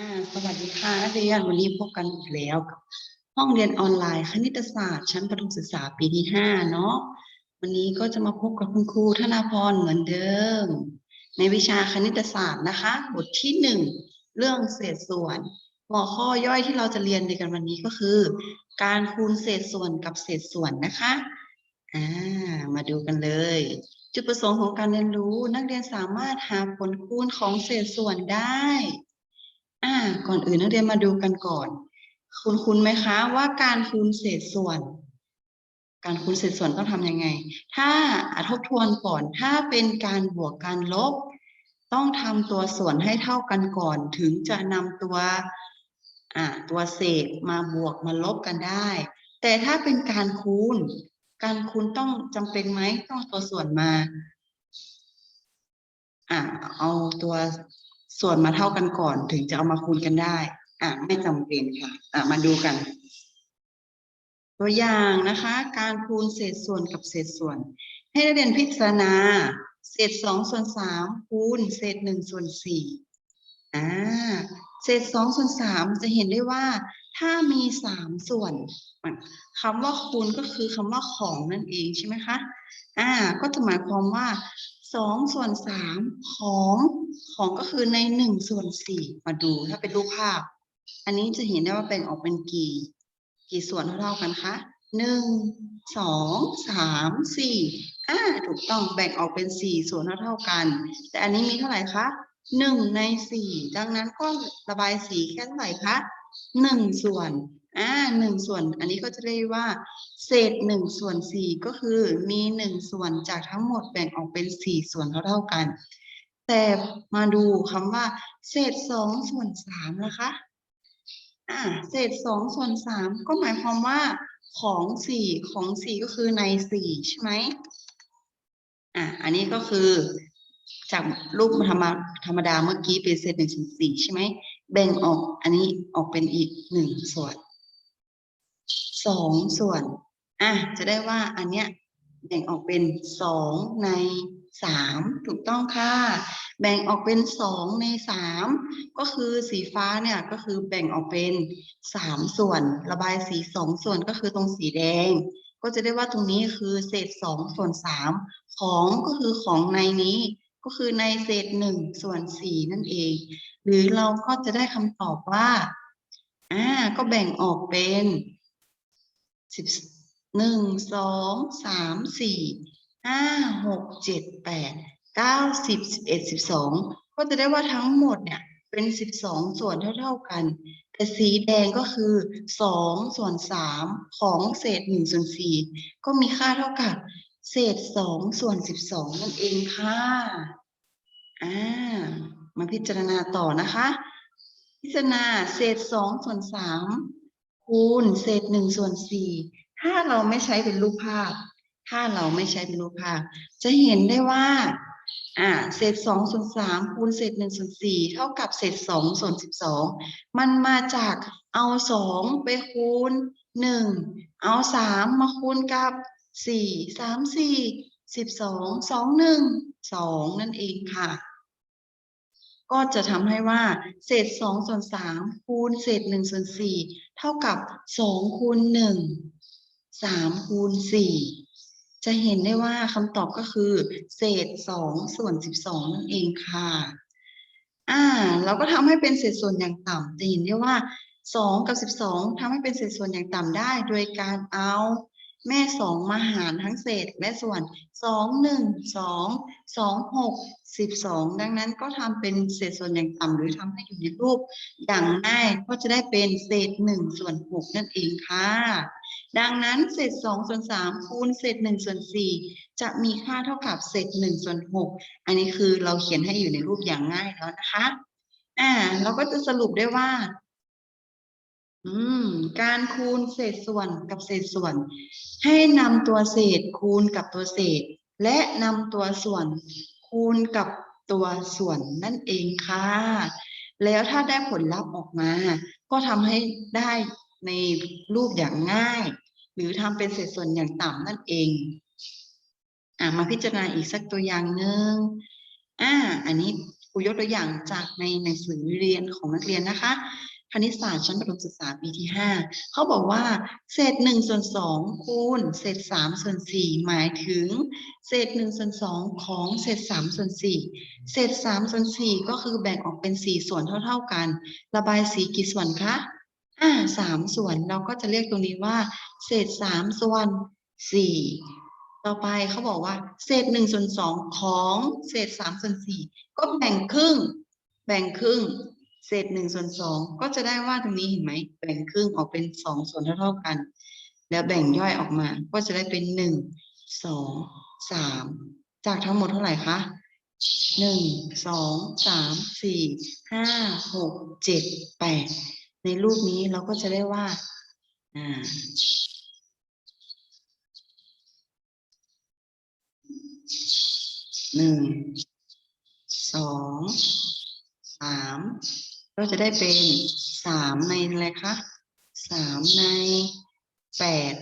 อ่าสวัสดีค่ะนักเรียนวันนี้พบกันอีกแล้วกับ ห้องเรียนออนไลน์คณิตศาสตร์ชั้นประถมศึกษาปีที่ห้าเนาะวันนี้ก็จะมาพบกับคุณครูธนาพรเหมือนเดิม ในวิชาคณิตศาสตร์นะคะ บทที่หนึ่งเรื่องเศษส่วน หัวข้อย่อยที่เราจะเรียนในกันวันนี้ก็คือ การคูณเศษส่วนกับเศษส่วนนะคะอ่ามาดูกันเลย จุดประสงค์ของการเรียนรู้นักเรียนสามารถหาผลคูณของเศษส่วนได้ อ่า ก่อนอื่นนักเรียนมาดูกันก่อน คุณคุณไหมคะว่าการคูณเศษส่วน การคูณเศษส่วนต้องทำยังไง ถ้าอทบทวนก่อนถ้าเป็นการบวกการลบ ต้องทำตัวส่วนให้เท่ากันก่อน ถึงจะนำตัวอ่าตัวเศษมาบวกมาลบกันได้ แต่ถ้าเป็นการคูณ การคูณต้องจำเป็นไหมต้องตัวส่วนมาอ่าเอาตัว ส่วนมาเท่ากันก่อนถึงจะเอามาคูณกันได้ อ่าไม่จำเป็นค่ะ อ่ามาดูกัน ตัวอย่างนะคะ การคูณเศษส่วนกับเศษส่วน ให้นักเรียนพิจารณา เศษสองส่วนสามคูณเศษหนึ่งส่วนสี่อ่าเศษสองส่วนสามจะเห็นได้ว่า ถ้ามีสามส่วนคำว่าคูณก็คือคำว่าของนั่นเองใช่ไหมคะ อ่า ก็จะหมายความว่า สองส่วนสามของของก็คือในหนึ่งส่วนสี่มาดูถ้าเป็นรูปภาพ อันนี้จะเห็นได้ว่าแบ่งออกเป็นกี่ กี่ส่วนเท่าๆกันคะหนึ่งสองสามสี่อ่าถูกต้องแบ่งออกเป็นสี่ส่วนเท่าๆกัน แต่อันนี้มีเท่าไหร่คะหนึ่งในสี่ดังนั้นก็ระบายสีแค่เท่าไหร่คะหนึ่งส่วน อ่าหนึ่งส่วนอันนี้ก็จะเรียกว่า เศษหนึ่งส่วนสี่ก็คือมีหนึ่งส่วนจากทั้งหมดแบ่งออกเป็นสี่ส่วนเท่าๆกัน แต่มาดูคำว่า เศษสองส่วนสามนะคะอ่าเศษสองส่วนสามก็หมายความว่าของสี่ของสี่ก็คือในสี่ใช่ไหมอ่าอันนี้ก็คือจากรูปธรรมธรรมดาเมื่อกี้เป็นเศษหนึ่งส่วนสี่ใช่ไหมแบ่งออกอันนี้ออกเป็นอีกหนึ่งส่วน สองส่วน อะ จะได้ว่าอันเนี้ยแบ่งออกเป็นสองในสามถูกต้องค่ะ แบ่งออกเป็นสองในสามก็คือสีฟ้าเนี่ยก็คือแบ่งออกเป็นสามส่วน ระบายสีสองส่วนก็คือตรงสีแดง ก็จะได้ว่าตรงนี้คือเศษสองส่วนสามของก็คือของในนี้ก็คือในเศษหนึ่งส่วนสี่นั่นเอง หรือเราก็จะได้คำตอบว่าอ่าก็แบ่งออกเป็น สิบหนึ่งสองสามสี่ห้าหกเจ็ดแปดเก้าสิบสิบเอ็ดสิบสองก็จะได้ว่าทั้งหมดเนี่ยเป็นสิบสองส่วนเท่า ๆกัน แต่สีแดงก็คือสองส่วนสามของเศษหนึ่งส่วนสี่ก็มีค่าเท่ากับ เศษสองส่วนสิบสองนั่นเองค่ะอ่ามาพิจารณาต่อนะคะ พิจารณาเศษสองส่วนสาม คูณเศษหนึ่งส่วนสี่ถ้าเราไม่ใช้เป็นรูปภาพ ถ้าเราไม่ใช้เป็นรูปภาพ จะเห็นได้ว่า อ่า เศษสองส่วนสามคูณเศษหนึ่งส่วนสี่เท่ากับเศษสองส่วนสิบสองมันมาจากเอาสองไปคูณหนึ่งเอาสามมาคูณกับสี่สามสี่สิบสองสองหนึ่งสองนั่นเองค่ะ ก็จะทำให้ว่าเศษสองส่วนสามคูณเศษหนึ่งส่วนสี่เท่ากับสองคูณหนึ่งสามคูณสี่จะเห็นได้ว่าคำตอบก็คือ เศษสองส่วนสิบสองนั่นเองค่ะ อ่า เราก็ทำให้เป็นเศษส่วนอย่างต่ำจะเห็นได้ว่าสองกับสิบสองทำให้เป็นเศษส่วนอย่างต่ำได้ โดยการเอา แม่สองมาหารทั้งเศษและส่วนสองหนึ่งสองสองหกสิบสองดังนั้นก็ทำเป็นเศษส่วนอย่างต่ำหรือทำให้อยู่ในรูปอย่างง่ายก็จะได้เป็นเศษหนึ่งส่วนหกนั่นเองค่ะ ดังนั้นเศษสองส่วนสามคูณเศษหนึ่งส่วนสี่จะมีค่าเท่ากับเศษหนึ่งส่วนหกอันนี้คือเราเขียนให้อยู่ในรูปอย่างง่ายแล้วนะคะอ่าเราก็จะสรุปได้ว่า อืม การคูณเศษส่วนกับเศษส่วน ให้นำตัวเศษคูณกับตัวเศษ และนำตัวส่วนคูณกับตัวส่วนนั่นเองค่ะ แล้วถ้าได้ผลลัพธ์ออกมา ก็ทำให้ได้ในรูปอย่างง่าย หรือทำเป็นเศษส่วนอย่างต่ำนั่นเอง อ่ามาพิจารณาอีกสักตัวอย่างหนึ่งอ่า อันนี้ครูยกตัวอย่างจากในหนังสือเรียนของนักเรียนนะคะ คณิตศาสตร์ชั้นประถมศึกษาปีที่ห้าเขาบอกว่า เศษหนึ่งส่วนสองคูณเศษสามส่วนสี่หมายถึง เศษหนึ่งส่วนสองของเศษสามส่วนสี่เศษสามส่วนสี่ก็คือแบ่งออกเป็นสี่ส่วนเท่า ๆกัน ระบายสีกี่ส่วนคะอ่าสามส่วนเราก็จะเรียกตรงนี้ว่า เศษสามส่วนสี่ต่อไปเขาบอกว่า เศษหนึ่งส่วนสองของเศษสามส่วนสี่ก็แบ่งครึ่ง แบ่งครึ่ง เศษหนึ่งส่วนสองก็จะได้ว่าตรงนี้เห็นไหมแบ่งครึ่งออกเป็นสองส่วนเท่าๆกัน แล้วแบ่งย่อยออกมาก็จะได้เป็นหนึ่งสองสามจากทั้งหมดเท่าไหร่คะหนึ่งสองสามสี่ห้าหกเจ็ดแปดในรูปนี้เราก็จะได้ว่าอ่าหนึ่งสองสาม ก็จะได้เป็นสามในอะไรคะสามในแปด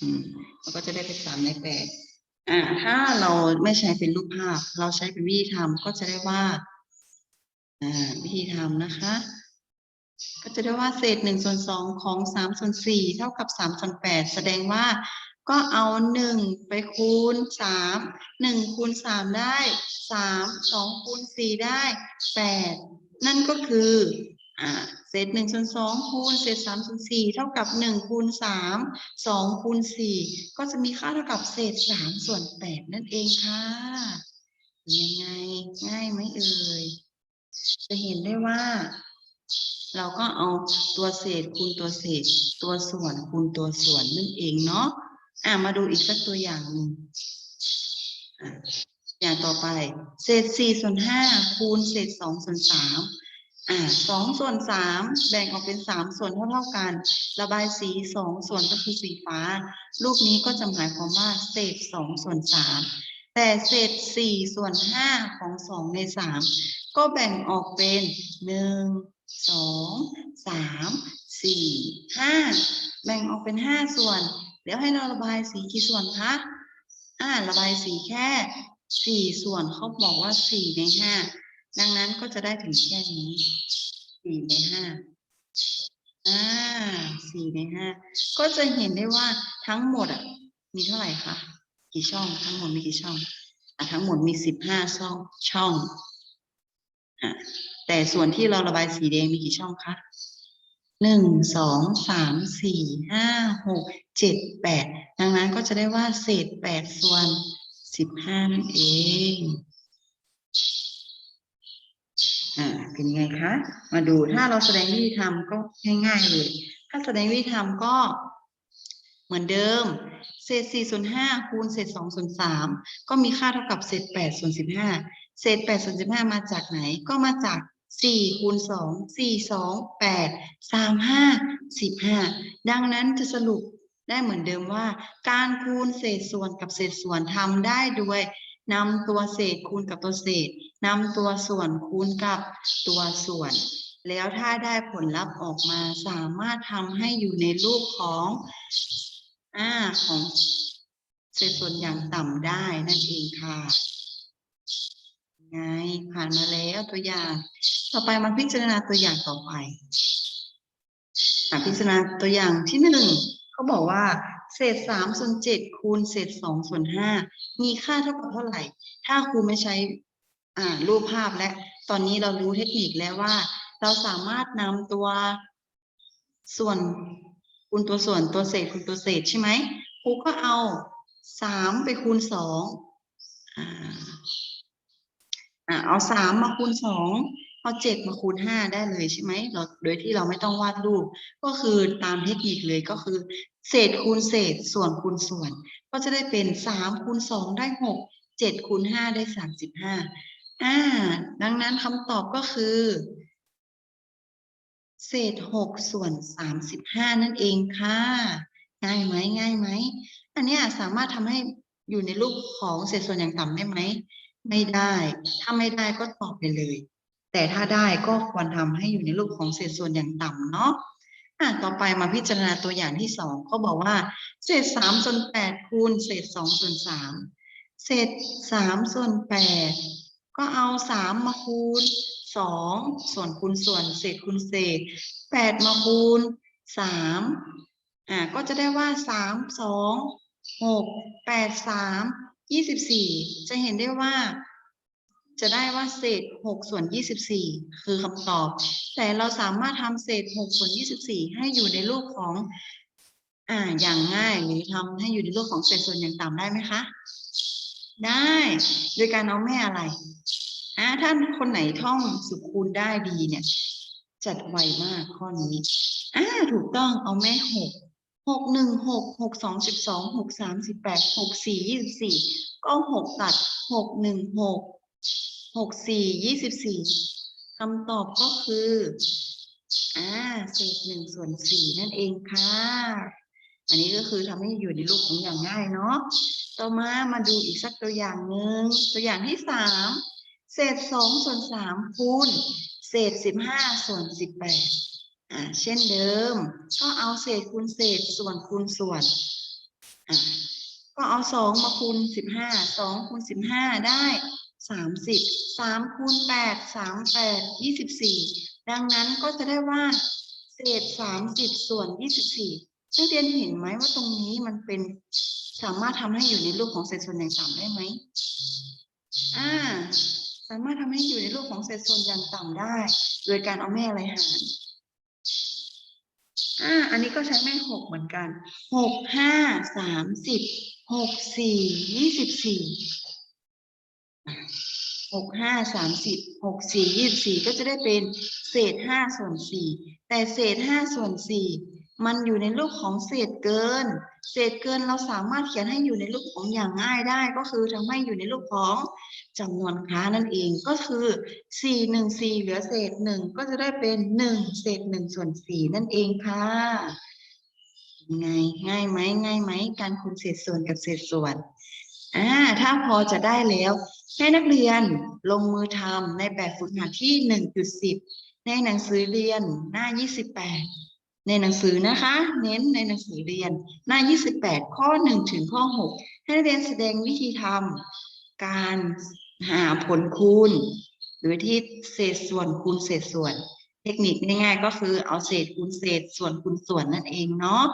อืมเราก็จะได้เป็นสามในแปดอ่าถ้าเราไม่ใช้เป็นรูปภาพ เราใช้เป็นวิธีทำก็จะได้ว่า อ่า วิธีทำนะคะ ก็จะได้ว่าเศษหนึ่งส่วนสองของสามส่วนสี่เท่ากับสามส่วนแปดแสดงว่า ก็เอาหนึ่งไปคูณสามหนึ่งคูณสามได้สามสองคูณสี่ได้แปดนั่นก็คืออ่าเศษหนึ่งส่วนสองคูณเศษสามส่วนสี่เท่ากับหนึ่งคูณสามสองคูณสี่ก็จะมีค่าเท่ากับเศษสามส่วนแปดนั่นเองค่ะยังไงง่ายไหมเอ่ยจะเห็นได้ว่า เราก็เอาตัวเศษคูณตัวเศษ ตัวส่วนคูณตัวส่วนนั่นเองเนาะ อะมาดูอีกสักตัวอย่างหนึ่งอย่างต่อไป เศษสี่ส่วนห้าคูณเศษสองส่วนสามอ่าสองส่วนสามแบ่งออกเป็นสามส่วนเท่าเท่าๆกัน ระบายสีสองส่วนก็คือสีฟ้า รูปนี้ก็จะหมายความว่าเศษสองส่วนสามแต่เศษสี่ส่วนห้าของสองในสามก็แบ่งออกเป็นหนึ่งสองสามสี่ห้าแบ่งออกเป็นห้าส่วน แล้วให้เราระบายสีกี่ส่วนคะ อ่า ระบายสีแค่สี่ส่วนเขาบอกว่าสี่ในห้า ดังนั้นก็จะได้ถึงแค่นี้สี่ในห้า อ่าสี่ในห้า ก็จะเห็นได้ว่าทั้งหมดอะ มีเท่าไหร่คะ กี่ช่อง ทั้งหมดมีกี่ช่อง อะทั้งหมดมีสิบห้าช่อง ช่อง อะแต่ส่วนที่เราระบายสีแดงมีกี่ช่องคะ หนึ่งสองสามสี่ห้าหกเจ็ดแปดดังนั้นก็จะได้ว่าเศษแปดส่วนสิบห้านั่นเอง อ่า เป็นไงคะ มาดูถ้าเราแสดงวิธีทำก็ง่ายๆเลย ถ้าแสดงวิธีทำก็เหมือนเดิม เศษสี่ส่วนห้าคูณเศษสองส่วนสามก็มีค่าเท่ากับเศษแปดส่วนสิบห้าเศษแปดส่วนสิบห้ามาจากไหน ก็มาจาก สี่คูณสองสี่สองแปดสามห้าสิบห้าดังนั้นจะสรุปได้เหมือนเดิมว่า การคูณเศษส่วนกับเศษส่วนทำได้โดยนำตัวเศษคูณกับตัวเศษนำตัวส่วนคูณกับตัวส่วน แล้วถ้าได้ผลลัพธ์ออกมาสามารถทำให้อยู่ในรูปของอ่าของเศษส่วนอย่างต่ำได้นั่นเองค่ะ ไงผ่านมาแล้วตัวอย่าง ต่อไปมาพิจารณาตัวอย่างต่อไปพิจารณาตัวอย่างที่หนึ่งเขาบอกว่า เศษสามส่วนเจ็ดคูณเศษสองส่วนห้ามีค่าเท่ากับเท่าไหร่ ถ้าครูไม่ใช้อ่ารูปภาพและ ตอนนี้เรารู้เทคนิคแล้วว่า เราสามารถนำตัวส่วนคูณตัวส่วนตัวเศษคูณตัวเศษใช่ไหมครูก็เอาสามไปคูณสองอ่า อะเอาสามมาคูณสองเอาเจ็ดมาคูณห้าได้เลยใช่ไหมเราโดยที่เราไม่ต้องวาดรูป ก็คือตามเทคนิคเลยก็คือ เศษคูณเศษส่วนคูณส่วน ก็จะได้เป็นสามคูณสองได้หกเจ็ดคูณห้าได้สามสิบห้าอ่า ดังนั้นคำตอบก็คือ เศษหกส่วนสามสิบห้านั่นเองค่ะ ง่ายไหมง่ายไหม อันนี้สามารถทำให้อยู่ในรูปของเศษส่วนอย่างต่ำได้ไหม ไม่ได้ ถ้าไม่ได้ก็ตอบไปเลย แต่ถ้าได้ก็ควรทำให้อยู่ในรูปของเศษส่วนอย่างต่ำเนาะอะต่อไปมาพิจารณาตัวอย่างที่สองเขาบอกว่า เศษสามส่วนแปดคูณเศษสองส่วนสามเศษสามส่วนแปดก็เอาสามมาคูณสองส่วนคูณส่วนเศษคูณเศษแปดมาคูณสามอ่าก็จะได้ว่าสามสองหกแปดสาม ยี่สิบสี่จะเห็นได้ว่า จะได้ว่าเศษหกส่วนยี่สิบสี่คือคำตอบ แต่เราสามารถทำเศษหกส่วนยี่สิบสี่ให้อยู่ในรูปของ อ่าอย่างง่ายหรือทำให้อยู่ในรูปของเศษส่วนอย่างต่ำได้ไหมคะ ได้ โดยการเอาแม่อะไรอ่าถ้านคนไหนท่องสุขคูณได้ดีเนี่ย จัดไวมากข้อนี้อ่าถูกต้องเอาแม่หก หกหนึ่งหกหกสองสิบสองหกสามสิบแปดหกสี่ยี่สิบสี่ก็หกตัดหกหนึ่งหกหกสี่ยี่สิบสี่คำตอบก็คืออ่าเศษหนึ่งส่วนสี่นั่นเองค่ะ อันนี้ก็คือทำให้อยู่ในรูปของอย่างง่ายเนาะต่อมามาดูอีกสักตัวอย่างหนึ่งตัวอย่างที่สามเศษสองส่วนสามคูณเศษสิบห้าส่วนสิบแปด อ่าเช่นเดิม ก็เอาเศษคูณเศษส่วนคูณส่วนอ่าก็เอาสองมาคูณสิบห้าสองคูณสิบห้าได้สามสิบสามคูณแปดสามแปดยี่สิบสี่ดังนั้นก็จะได้ว่าเศษสามสิบส่วนยี่สิบสี่นักเรียนเห็นไหมว่าตรงนี้มันเป็นสามารถทำให้อยู่ในรูปของเศษส่วนอย่างต่ำได้ไหมอ่า สามารถทำให้อยู่ในรูปของเศษส่วนอย่างต่ำได้ โดยการเอาแม่อะไรหาร อ่า อันนี้ก็ใช้แม่หกเหมือนกันหกห้าสามสิบหกสี่ยี่สิบสี่หกห้าสามสิบหกสี่ยี่สิบสี่ก็จะได้เป็นเศษห้าส่วนสี่แต่เศษห้าส่วนสี่มันอยู่ในรูปของเศษเกิน เศษเกินเราสามารถเขียนให้อยู่ในรูปของอย่างง่ายได้ ก็คือทำให้อยู่ในรูปของจำนวนค้านั่นเองก็คือสี่หนึ่งสี่เหลือเศษหนึ่งก็จะได้เป็นหนึ่งเศษหนึ่งส่วนสี่นั่นเองค่ะไงง่ายไหมง่ายไหมการคูณเศษส่วนกับเศษส่วนอ่าถ้าพอจะได้แล้ว ให้นักเรียนลงมือทำในแบบฝึกหัดที่หนึ่งจุดสิบในหนังสือเรียนหน้ายี่สิบแปด ในหนังสือนะคะ เน้นในหนังสือเรียน หน้ายี่สิบแปดข้อหนึ่งถึงข้อหกให้นักเรียนแสดงวิธีทำการหาผลคูณโดยที่เศษส่วนคูณเศษส่วน เทคนิคง่ายๆ ก็คือเอาเศษคูณเศษส่วนคูณส่วนนั่นเองเนาะ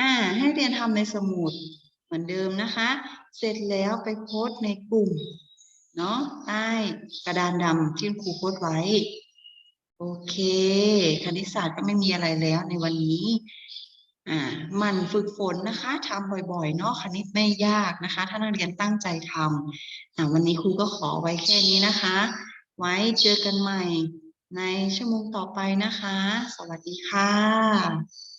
อ่า ให้เรียนทำในสมุดเหมือนเดิมนะคะ เสร็จแล้วไปโพสต์ในกลุ่มเนาะใต้กระดานดำที่คุณครูโพสต์ไว้ โอเค คณิตศาสตร์ก็ไม่มีอะไรแล้วในวันนี้ อ่า มันฝึกฝนนะคะทำบ่อยๆ เนาะ คณิตไม่ยากนะคะ ถ้านักเรียนตั้งใจทำอ่าวันนี้ครูก็ขอไว้แค่นี้นะคะ ไว้เจอกันใหม่ในชั่วโมงต่อไปนะคะ สวัสดีค่ะ